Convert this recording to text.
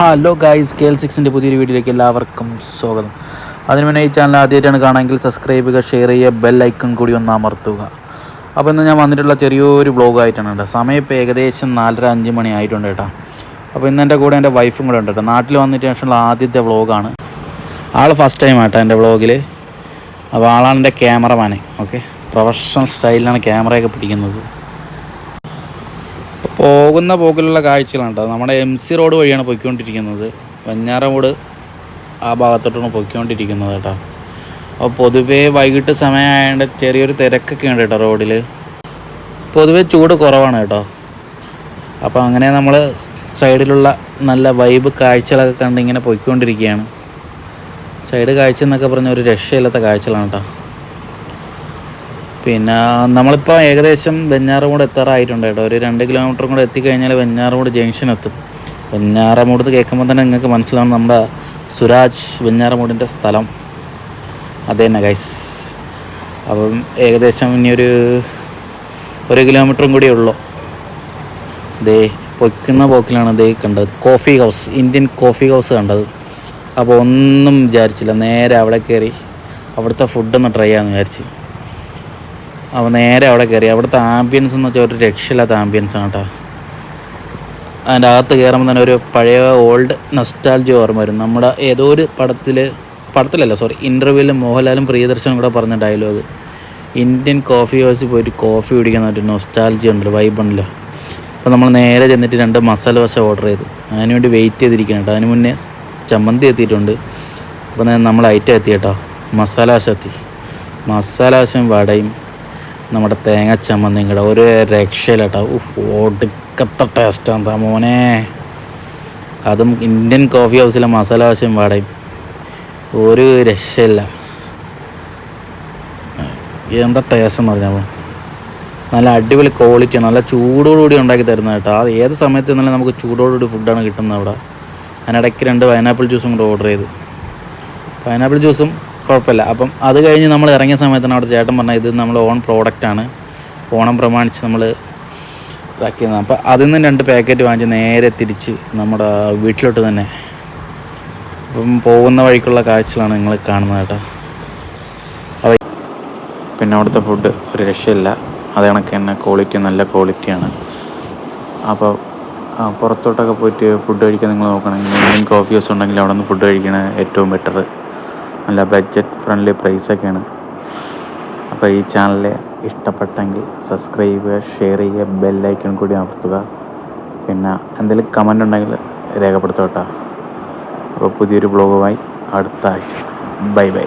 Hello guys K L സിക്സിന്റെ പുതിയൊരു വീഡിയോയിലേക്ക് എല്ലാവർക്കും സ്വാഗതം. അതിന് മുന്നേ ഈ ചാനൽ ആദ്യമായിട്ടാണ് കാണാമെങ്കിൽ സബ്സ്ക്രൈബ് ചെയ്യുക ഷെയർ ചെയ്യുക ബെൽ ഐക്കൺ കൂടി ഒന്ന് അമർത്തുക. അപ്പോൾ ഇന്ന് ഞാൻ വന്നിട്ടുള്ള ചെറിയൊരു വ്ളോഗായിട്ടാണ് കേട്ടോ. സമയം ഇപ്പോൾ ഏകദേശം നാലര അഞ്ച് മണി ആയിട്ടുണ്ട് കേട്ടോ. അപ്പോൾ ഇന്ന് എന്റെ കൂടെ എന്റെ വൈഫും കൂടെ ഉണ്ട് കേട്ടോ. നാട്ടിൽ വന്നിട്ട് ശേഷമുള്ള ആദ്യത്തെ വ്ളോഗാണ് ആൾ ഫസ്റ്റ് ടൈം ആട്ടോ എന്റെ വ്ളോഗിൽ അപ്പോൾ ആളാണ് എന്റെ ക്യാമറമാൻ ഓക്കെ പ്രൊഫഷണൽ സ്റ്റൈലിലാണ് ക്യാമറയൊക്കെ പിടിക്കുന്നത്. പോകുന്ന പോക്കിലുള്ള കാഴ്ചകളാണ് കേട്ടോ. നമ്മുടെ എം സി റോഡ് വഴിയാണ് പോയിക്കൊണ്ടിരിക്കുന്നത്. വഞ്ഞാറമൂട് ആ ഭാഗത്തോട്ടാണ് പൊയ്ക്കൊണ്ടിരിക്കുന്നത് കേട്ടോ. അപ്പോൾ പൊതുവേ വൈകിട്ട് സമയമായതുകൊണ്ട് ചെറിയൊരു തിരക്കൊക്കെ ഉണ്ട് കേട്ടോ റോഡിൽ പൊതുവേ ചൂട് കുറവാണ് കേട്ടോ. അപ്പോൾ അങ്ങനെ നമ്മൾ സൈഡിലുള്ള നല്ല വൈബ് കാഴ്ചകളൊക്കെ കണ്ട് ഇങ്ങനെ പോയിക്കൊണ്ടിരിക്കുകയാണ്. സൈഡ് കാഴ്ച എന്നൊക്കെ പറഞ്ഞ ഒരു രക്ഷയില്ലാത്ത കാഴ്ചകളാണ് കേട്ടോ. പിന്നെ നമ്മളിപ്പോൾ ഏകദേശം വെഞ്ഞാറമൂട് എത്താറായിട്ടുണ്ട് കേട്ടോ. ഒരു രണ്ട് കിലോമീറ്റർ കൂടെ എത്തിക്കഴിഞ്ഞാൽ വെഞ്ഞാറമൂട് ജംഗ്ഷൻ എത്തും. വെഞ്ഞാറമൂട് കേൾക്കുമ്പോൾ തന്നെ നിങ്ങൾക്ക് മനസ്സിലാവും നമ്മുടെ സുരാജ് വെഞ്ഞാറമൂടിന്റെ സ്ഥലം. അത് തന്നെ ഗൈസ് അപ്പം ഏകദേശം ഇനിയൊരു ഒരു കിലോമീറ്ററും കൂടി ഉള്ളൂ. ദേ പൊയ്ക്കുന്ന പോക്കിലാണ് ദേ കണ്ടത്. Coffee house Indian Coffee House കണ്ടത്. അപ്പോൾ ഒന്നും വിചാരിച്ചില്ല. നേരെ അവിടെ കയറി അവിടുത്തെ ഫുഡൊന്ന് ട്രൈ ചെയ്യാമെന്ന് വിചാരിച്ചു. അപ്പോൾ നേരെ അവിടെ കയറി. അവിടുത്തെ ആംബിയൻസ് എന്ന് വെച്ചാൽ ഒരു രക്ഷയില്ലാത്ത ആംബിയൻസ് ആണ് കേട്ടോ. അതിന്റെ അകത്ത് കയറുമ്പോൾ തന്നെ ഒരു പഴയ ഓൾഡ് നസ്റ്റാൾജി ഓർമ്മ വരും. നമ്മുടെ ഏതോ ഒരു പടത്തിൽ പടത്തിലല്ല സോറി ഇന്റർവ്യൂവിൽ മോഹൻലാലും പ്രിയദർശനും കൂടെ പറഞ്ഞ ഡയലോഗ് ഇന്ത്യൻ കോഫി ഹൗസിൽ പോയിട്ട് കോഫി കുടിക്കുന്ന ഒരു നൊസ്റ്റാൾജി ഉണ്ടല്ലോ വൈബ് ഉണ്ടല്ലോ. അപ്പോൾ നമ്മൾ നേരെ ചെന്നിട്ട് രണ്ട് മസാല ദോശ ഓർഡർ ചെയ്തു. അതിനുവേണ്ടി വെയിറ്റ് ചെയ്തിരിക്കണം കേട്ടോ. അതിന് മുന്നേ ചമ്മന്തി എത്തിയിട്ടുണ്ട്. അപ്പോൾ നമ്മൾ ഐറ്റം എത്തി കേട്ടോ. മസാല ദോശ എത്തി. മസാല ദോശയും വടയും. നമ്മുടെ തേങ്ങ ചമ്മന്തിയും കൂടെ ഒരു രക്ഷയില്ല കേട്ടോ ഒടുക്കത്തെ ടേസ്റ്റാണ് മോനെ. അതും ഇന്ത്യൻ കോഫി ഹൗസിലെ മസാല ദോശയും പാടേ. ഒരു രക്ഷയില്ല. എന്താ ടേസ്റ്റ് എന്ന് പറഞ്ഞാൽ നല്ല അടിപൊളി ക്വാളിറ്റിയാണ് നല്ല ചൂടോടുകൂടി ഉണ്ടാക്കി തരുന്നത് കേട്ടോ അത് ഏത് സമയത്ത് നിന്നാലും നമുക്ക് ചൂടോടുകൂടി ഫുഡാണ് കിട്ടുന്നത് അവിടെ. അതിനിടയ്ക്ക് രണ്ട് പൈനാപ്പിൾ ജ്യൂസും കൂടെ ഓർഡർ ചെയ്ത്. പൈനാപ്പിൾ ജ്യൂസും കുഴപ്പമില്ല. അപ്പം അത് കഴിഞ്ഞ് നമ്മൾ ഇറങ്ങിയ സമയത്താണ് അവിടെ ചേട്ടൻ പറഞ്ഞത് ഇത് നമ്മൾ ഓൺ പ്രോഡക്റ്റാണ് ഓണം പ്രമാണിച്ച് നമ്മൾ ഇതാക്കിയത് അപ്പോൾ അതിൽ നിന്ന് രണ്ട് പാക്കറ്റ് വാങ്ങിച്ച് നേരെ തിരിച്ച് നമ്മുടെ വീട്ടിലോട്ട് തന്നെ അപ്പം പോകുന്ന വഴിക്കുള്ള കാഴ്ചകളാണ് നിങ്ങൾ കാണുന്നത് കേട്ടോ. അത് പിന്നെ അവിടുത്തെ ഫുഡ് ഒരു രക്ഷയില്ല. അത് കണക്ക് തന്നെ ക്വാളിറ്റി നല്ല ക്വാളിറ്റിയാണ് അപ്പോൾ പുറത്തോട്ടൊക്കെ പോയിട്ട് ഫുഡ് കഴിക്കാൻ നിങ്ങൾ നോക്കണമെങ്കിൽ ഇന്ത്യൻ കോഫി ഹൗസ് ഉണ്ടെങ്കിൽ അവിടെ നിന്ന് ഫുഡ് കഴിക്കണേ ഏറ്റവും ബെറ്റർ നല്ല ബഡ്ജറ്റ് ഫ്രണ്ട്ലി പ്രൈസൊക്കെയാണ് അപ്പോൾ ഈ ചാനൽ ഇഷ്ടപ്പെട്ടെങ്കിൽ സബ്സ്ക്രൈബ് ചെയ്യുക ഷെയർ ചെയ്യുക ബെല്ലൈക്കൺ കൂടി അമർത്തുക. പിന്നെ എന്തെങ്കിലും കമന്റ് ഉണ്ടെങ്കിൽ രേഖപ്പെടുത്തോട്ടോ അപ്പോൾ പുതിയൊരു ബ്ലോഗുമായി അടുത്ത ആഴ്ച. Bye bye